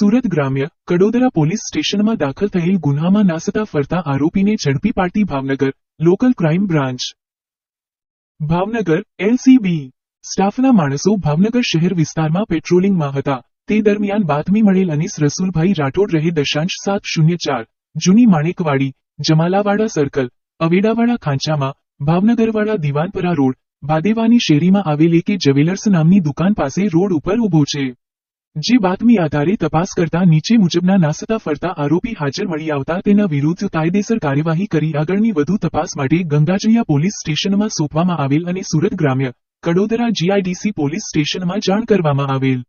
સુરત ગ્રામ્ય કડોદરા પોલીસ સ્ટેશનમાં દાખલ થયેલ ગુન્હામાં નાસતા ફરતા આરોપીને ઝડપી પાડતી Bhavnagar local crime branch. Bhavnagar, LCB. સ્ટાફના માણસો ભાવનગર શહેર વિસ્તારમાં પેટ્રોલિંગમાં હતા. તે દરમિયાન બાતમી મળેલ અનીસ રસુલભાઈ રાઠોડ રહે દશાંશ સાત શૂન્ય ચાર. જૂની માણેકવાડી, જમાલાવાડા સર્કલ, અવેડાવાડા ખાંચામાં ભાવનગરવાળા દિવાનપરા રોડ, ભાદેવાની શેરીમાં આવેલ કે જવેલર્સ નામની દુકાન પાસે રોડ ઉપર ઊભો છે. જે બાતમી આધારે તપાસ કરતા નીચે મુજબના નાસતા ફરતા આરોપી હાજર મળી આવતા તેના વિરુદ્ધ કાયદેસર કાર્યવાહી કરી આગળની વધુ તપાસ માટે ગંગાજળિયા પોલીસ સ્ટેશનમાં સોંપવામાં આવેલ અને સુરત ગ્રામ્ય, કડોદરા જીઆઈડીસી પોલીસ સ્ટેશનમાં જાણ કરવામાં આવેલ.